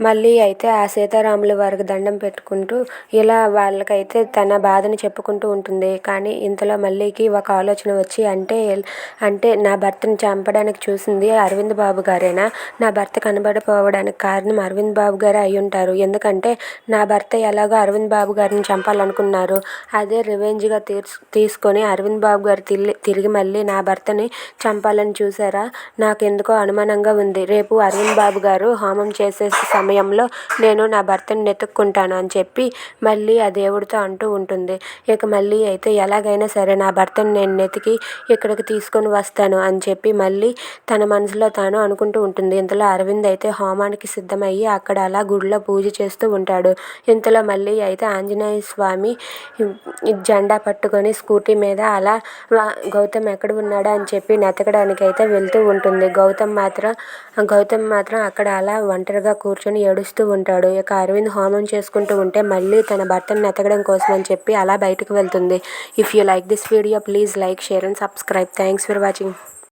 మళ్ళీ అయితే ఆ సీతారాముల వారికి దండం పెట్టుకుంటూ ఇలా వాళ్ళకైతే తన బాధని చెప్పుకుంటూ ఉంటుంది. కానీ ఇంతలో మళ్ళీకి ఒక ఆలోచన వచ్చి అంటే అంటే నా భర్తని చంపడానికి చూసింది అరవింద్ బాబు గారేనా? నా భర్త కనబడపోవడానికి కారణం అరవింద్ బాబు గారే అయి ఉంటారు. ఎందుకంటే నా భర్త ఎలాగో అరవింద్ బాబు గారిని చంపాలనుకున్నారు. అదే రివెంజ్గా తీర్చు తీసుకొని అరవింద్ బాబు గారు తిరిగి తిరిగి మళ్ళీ నా భర్తని చంపాలని చూసారా? నాకు ఎందుకో అనుమానంగా ఉంది. రేపు అరవింద్ బాబు గారు హోమం చేసే సమయంలో నేను నా భర్తని వెతుక్కుంటాను అని చెప్పి మళ్ళీ ఆ దేవుడితో అంటూ ఉంటుంది. ఇక మళ్ళీ అయితే ఎలాగైనా సరే నా భర్తని నేను వెతికి ఇక్కడికి తీసుకొని వస్తాను అని చెప్పి మళ్ళీ తన మనసులో తాను అనుకుంటూ ఉంటుంది. ఇంతలో అరవింద్ అయితే హోమానికి సిద్ధమయ్యి అక్కడ అలా గుడిలో పూజ చేస్తూ ఉంటాడు. ఇంతలో మళ్ళీ అయితే ఆంజనేయ స్వామి జెండా పట్టుకొని స్కూటీ మీద అలా గౌతమ్ ఎక్కడ ఉన్నాడా? అని చెప్పి వెతకడానికి అయితే వెళ్తూ ఉంటుంది. గౌతమ్ మాత్రం గౌతమ్ మాత్రం అక్కడ అలా ఒంటరిగా కూర్చొని ఏడుస్తూ ఉంటాడు. ఇక అరవింద్ హోమం చేసుకుంటూ ఉంటే మళ్ళీ తన భర్తను వెతకడం కోసం అని చెప్పి అలా బయటకు వెళ్తుంది. If you like this video please like share and subscribe thanks for watching